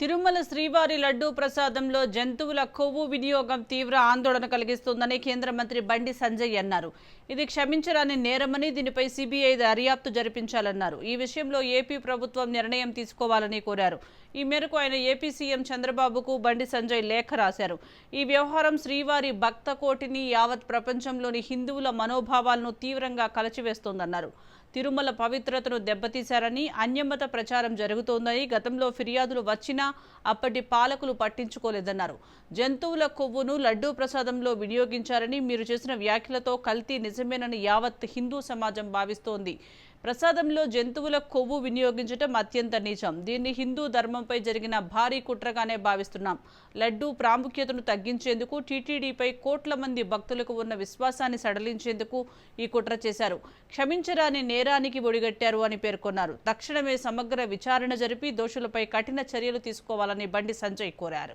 తిరుమల శ్రీవారి లడ్డూ ప్రసాదంలో జంతువుల కొవ్వు వినియోగం తీవ్ర ఆందోళన కలిగిస్తుందని కేంద్ర మంత్రి బండి సంజయ్ అన్నారు. ఇది క్షమించరాని నేరమని దీనిపై సిబిఐ దర్యాప్తు జరిపించాలన్నారు. ఈ విషయంలో ఏపీ ప్రభుత్వం నిర్ణయం తీసుకోవాలని కోరారు. ఈ మేరకు ఆయన ఏపీ సీఎం చంద్రబాబుకు బండి సంజయ్ లేఖ రాశారు. ఈ వ్యవహారం శ్రీవారి భక్త కోటిని యావత్ ప్రపంచంలోని హిందువుల మనోభావాలను తీవ్రంగా కలచివేస్తోందన్నారు. తిరుమల పవిత్రతను దెబ్బతీశారని అన్యమత ప్రచారం జరుగుతోందని గతంలో ఫిర్యాదులు వచ్చినా అప్పటి పాలకులు పట్టించుకోలేదన్నారు. జంతువుల కొవ్వును లడ్డూ ప్రసాదంలో వినియోగించారని మీరు చేసిన వ్యాఖ్యలతో కల్తీ నిజమేనని యావత్ హిందూ సమాజం భావిస్తోంది. ప్రసాదంలో జంతువుల కొవ్వు వినియోగించటం అత్యంత నీచం. దీన్ని హిందూ ధర్మంపై జరిగిన భారీ కుట్రగానే భావిస్తున్నాం. లడ్డూ ప్రాముఖ్యతను తగ్గించేందుకు టీటీడీపై కోట్ల మంది భక్తులకు ఉన్న విశ్వాసాన్ని సడలించేందుకు ఈ కుట్ర చేశారు. క్షమించరాని నేరానికి ఒడిగట్టారు అని పేర్కొన్నారు. తక్షణమే సమగ్ర విచారణ జరిపి దోషులపై కఠిన చర్యలు తీసుకోవాలని బండి సంజయ్ కోరారు.